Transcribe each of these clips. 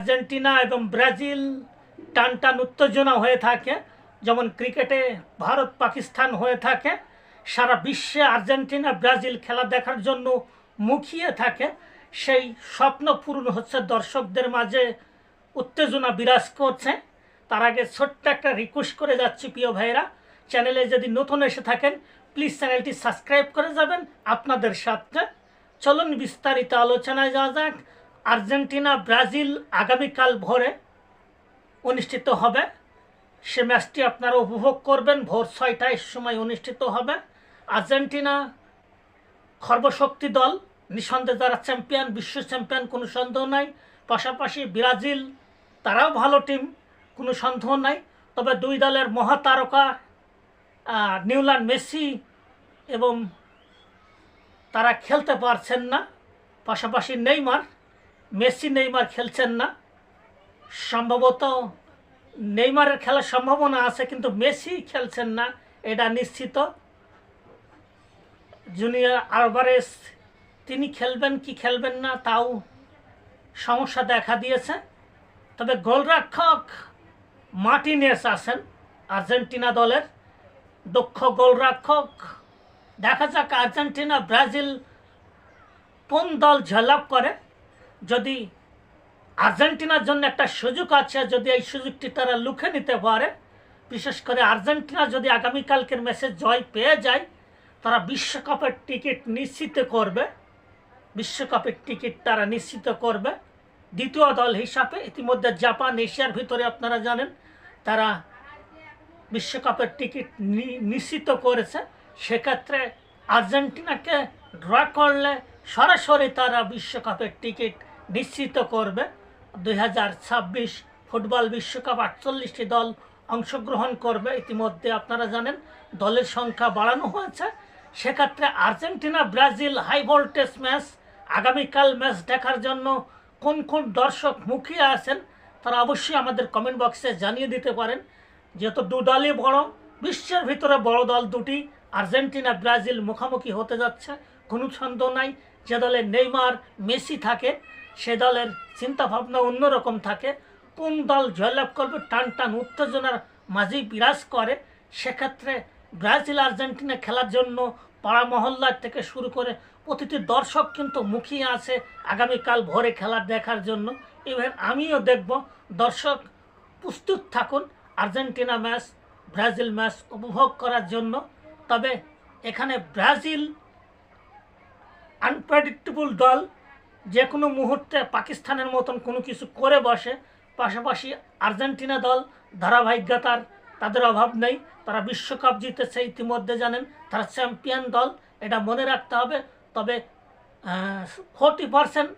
Argentina এবং Brazil টান টান উত্তেজনা হয়ে থাকে। যেমন ক্রিকেটে ভারত, পাকিস্তান হয়ে থাকে। সারা বিশ্বে আর্জেন্টিনা, ব্রাজিল খেলা দেখার জন্য মুখিয়ে থাকে। সেই স্বপ্ন পূরণ হচ্ছে দর্শকদের মাঝে। উত্তেজনা বিরাজ করছে। তার আগে ছোট্ট একটা রিকোয়েস্ট করে যাচ্ছি, প্রিয় ভাইরা চ্যানেলে যদি নতুন এসে থাকেন প্লিজ চ্যানেলটি সাবস্ক্রাইব করে যাবেন আপনাদের সাথে। চলুন বিস্তারিত আলোচনায় যাওয়া যাক। আর্জেন্টিনা, ব্রাজিল আগামীকাল ভোরে অনুষ্ঠিত হবে। সে ম্যাচটি আপনারা উপভোগ করবেন। ভোর ছয়টায় সময় অনুষ্ঠিত হবে। আর্জেন্টিনা খর্বশক্তি দল, নিঃসন্দেহে যারা চ্যাম্পিয়ন, বিশ্ব চ্যাম্পিয়ন, কোনো সন্দেহ নাই। পাশাপাশি ব্রাজিল, তারাও ভালো টিম, কোনো সন্দেহ নাই। তবে দুই দলের মহাতারকা নিউল্যান্ড মেসি এবং তারা খেলতে পারছেন না। পাশাপাশি নেইমার মেসি, নেইমার খেলছেন না। সম্ভবত নেইমারের খেলার সম্ভাবনা আছে, কিন্তু মেসি খেলছেন না, এটা নিশ্চিত। জুনিয়র আলভারেস, তিনি খেলবেন কি খেলবেন না, তাও সমস্যা দেখা দিয়েছে। তবে গোলরক্ষক মার্টিনেস আছেন, আর্জেন্টিনা দলের দক্ষ গোলরক্ষক। দেখা যাক আর্জেন্টিনা ব্রাজিল কোন দল ঝলাপ করে। যদি আর্জেন্টিনার জন্য একটা সুযোগ আছে, যদি এই সুযোগটি তারা লুকে নিতে পারে, বিশেষ করে আর্জেন্টিনা যদি আগামীকালকের ম্যাচে জয় পেয়ে যায়, তারা বিশ্বকাপের টিকিট নিশ্চিত করবে। বিশ্বকাপের টিকিট তারা নিশ্চিত করবে। দ্বিতীয় দল হিসাবে ইতিমধ্যে জাপান, এশিয়ার ভিতরে আপনারা জানেন, তারা বিশ্বকাপের টিকিট নিশ্চিত করেছে। সেক্ষেত্রে আর্জেন্টিনাকে ড্র করলে সরাসরি তারা বিশ্বকাপের টিকিট নিশ্চিত করবে। দুই হাজার ছাব্বিশ ফুটবল বিশ্বকাপ আটচল্লিশটি দল অংশগ্রহণ করবে। ইতিমধ্যে আপনারা জানেন, দলের সংখ্যা বাড়ানো হয়েছে। সেক্ষেত্রে Argentina, Brazil, high voltage match, আগামীকাল ম্যাচ দেখার জন্য কোন কোন দর্শক মুখিয়ে আছেন, তারা অবশ্যই আমাদের কমেন্ট বক্সে জানিয়ে দিতে পারেন। যেহেতু দু দলই বড়, বিশ্বের ভিতরে বড় দল দুটি, আর্জেন্টিনা, ব্রাজিল মুখোমুখি হতে যাচ্ছে। কোনো সন্দেহ নাই, যে দলে নেইমার, মেসি থাকে সে দলের চিন্তাভাবনা অন্যরকম থাকে। কোন দল জয়লাভ করবে, টান টান উত্তেজনার মাঝেই বিরাজ করে, সেক্ষেত্রে ব্রাজিল আর্জেন্টিনা খেলার জন্য পাড়া মহল্লার থেকে শুরু করে প্রতিটি দর্শক কিন্তু মুখিয়ে আছে আগামীকাল ভোরে খেলা দেখার জন্য। ইভেন আমিও দেখব, দর্শক প্রস্তুত থাকুন আর্জেন্টিনা ম্যাচ, ব্রাজিল ম্যাচ উপভোগ করার জন্য। তবে এখানে ব্রাজিল আনপ্রেডিক্টেবল দল যে কোনো মুহূর্তে পাকিস্তানের মতন কোনো কিছু করে বসে, পাশাপাশি আর্জেন্টিনা দল, ধারাবাহিকতার তাদের অভাব নেই, তারা বিশ্বকাপ জিতেছে ইতিমধ্যে জানেন, তারা চ্যাম্পিয়ন দল, এটা মনে রাখতে হবে। তবে ফোরটি পার্সেন্ট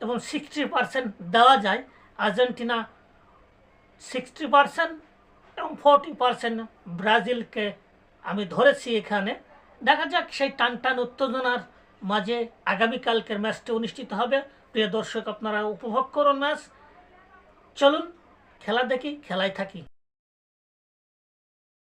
এবং সিক্সটি পার্সেন্ট দেওয়া যায়। আর্জেন্টিনা সিক্সটি পার্সেন্ট এবং ফোরটি পার্সেন্ট ব্রাজিলকে আমি ধরেছি এখানে। দেখা যাক সেই টান টান উত্তেজনার মাঝে আগামীকালকের ম্যাচটি অনুষ্ঠিত হবে। প্রিয় দর্শক, আপনারা উপভোগ করুন ম্যাচ। চলুন, খেলা দেখি খেলায় থাকি।